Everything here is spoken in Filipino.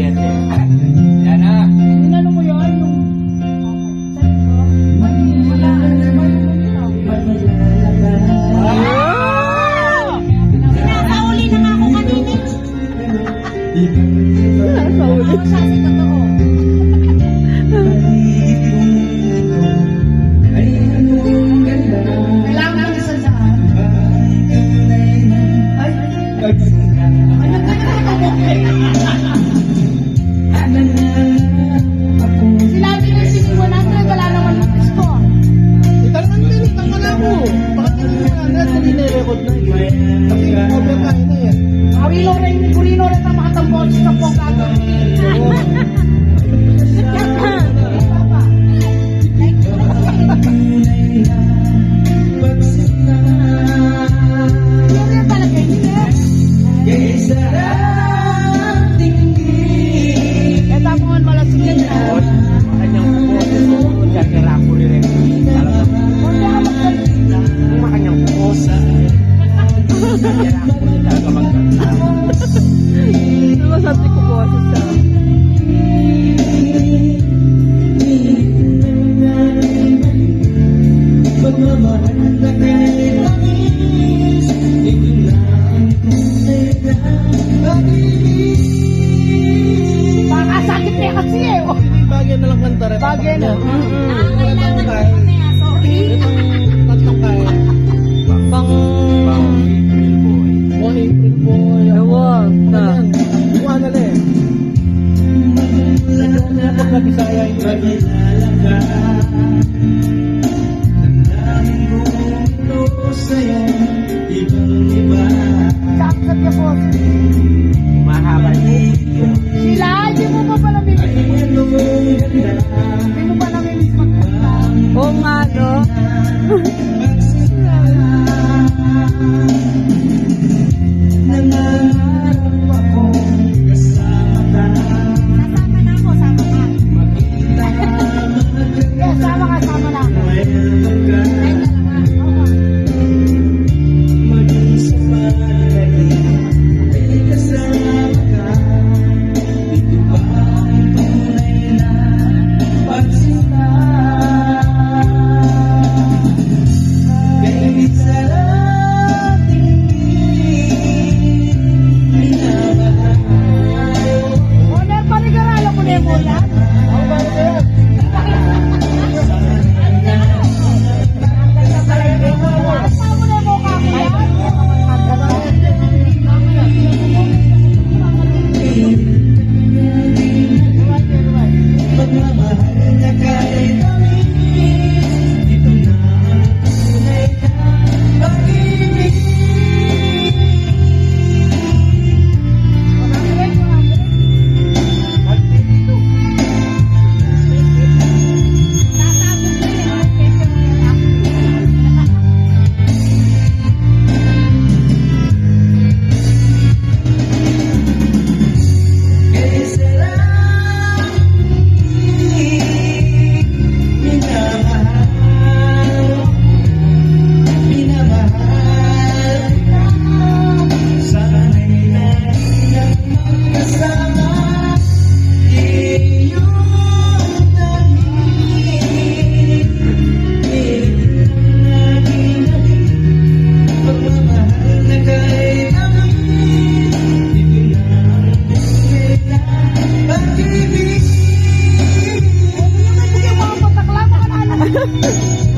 get there. Yan na. Inano mo yun? Yung... Pinapauli na nga ako kanina. Pinapauli. Pinapauli. fica folgado aqui. Eh. Bagay na lang kanta rin. Bagay na. Mm-hmm. na Bisaya yung Hey.